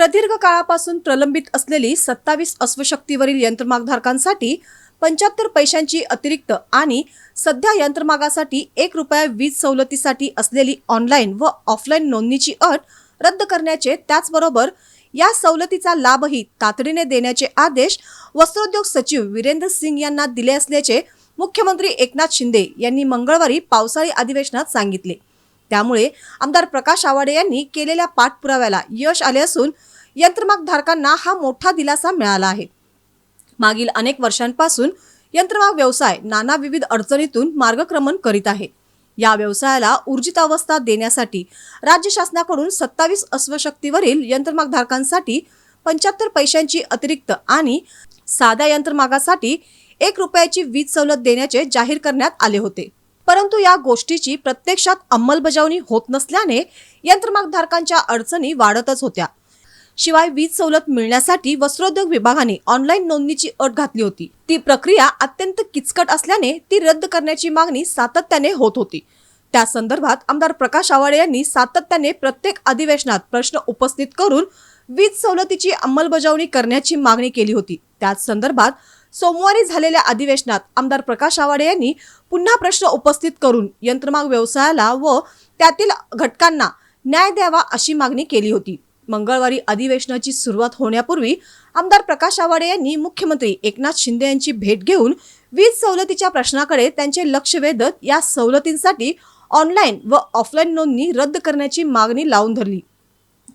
प्रदीर्घ काळापासून प्रलंबित असलेली सत्तावीस अश्वशक्तीवरील यंत्रमागधारकांसाठी पंच्याहत्तर पैशांची अतिरिक्त आणि सध्या यंत्रमागासाठी एक रुपया वीज सवलतीसाठी असलेली ऑनलाईन व ऑफलाईन नोंदणीची अट रद्द करण्याचे त्याचबरोबर या सवलतीचा लाभही तातडीने देण्याचे आदेश वस्त्रोद्योग सचिव वीरेंद्र सिंग यांना दिले असल्याचे मुख्यमंत्री एकनाथ शिंदे यांनी मंगळवारी पावसाळी अधिवेशनात सांगितले. त्यामुळे आमदार प्रकाश आवाडे यांनी केलेल्या पाठपुराव्याला यश आले असून यंत्रमाग धारकांना हा मोठा दिलासा मिळाला आहे. मागील अनेक वर्षांपासून यंत्रमाग व्यवसाय नाना विविध अडचणीतून मार्गक्रमण करीत आहे. या व्यवसायाला ऊर्जित अवस्था देण्यासाठी राज्य शासनाकडून सत्तावीस अश्वशक्तीवरील यंत्रमाग धारकांसाठी पंच्याहत्तर पैशांची अतिरिक्त आणि साध्या यंत्रमागासाठी एक रुपयाची वीज सवलत देण्याचे जाहीर करण्यात आले होते. परंतु या गोष्टीची प्रत्यक्षात अंमलबजावणी होत नसल्याने यंत्रमागधारकांच्या अडचणी वाढतच होत्या. शिवाय वीज सवलत मिळण्यासाठी वस्त्रोद्योग विभागाने ऑनलाईन नोंदणीची अट घातली होती. ती प्रक्रिया अत्यंत किचकट असल्याने ती रद्द करण्याची मागणी सातत्याने होत होती. त्या संदर्भात आमदार प्रकाश आवाडे यांनी सातत्याने प्रत्येक अधिवेशनात प्रश्न उपस्थित करून वीज सवलतीची अंमलबजावणी करण्याची मागणी केली होती. त्याच संदर्भात सोमवारी झालेल्या अधिवेशनात आमदार प्रकाश आवाडे यांनी पुन्हा प्रश्न उपस्थित करून यंत्रमाग व्यवसायाला व त्यातील घटकांना न्याय द्यावा अशी मागणी केली होती. मंगळवारी अधिवेशनाची सुरुवात होण्यापूर्वी आमदार प्रकाश आवाडे यांनी मुख्यमंत्री एकनाथ शिंदे यांची भेट घेऊन वीज सवलतीच्या प्रश्नाकडे त्यांचे लक्ष वेधत या सवलतींसाठी ऑनलाईन व ऑफलाईन नोंदणी रद्द करण्याची मागणी लावून धरली.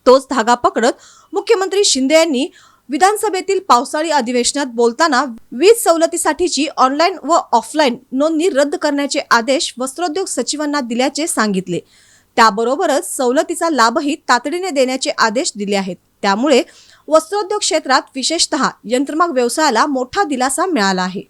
तोच धागा पकडत मुख्यमंत्री शिंदे यांनी विधानसभेतील पावसाळी अधिवेशनात बोलताना वीज सवलतीसाठीची ऑनलाईन व ऑफलाईन नोंदणी रद्द करण्याचे आदेश वस्त्रोद्योग सचिवांना दिल्याचे सांगितले. त्याबरोबरच सवलतीचा लाभही तातडीने देण्याचे आदेश दिले आहेत. त्यामुळे वस्त्रोद्योग क्षेत्रात विशेषतः यंत्रमाग व्यवसायाला मोठा दिलासा मिळाला आहे.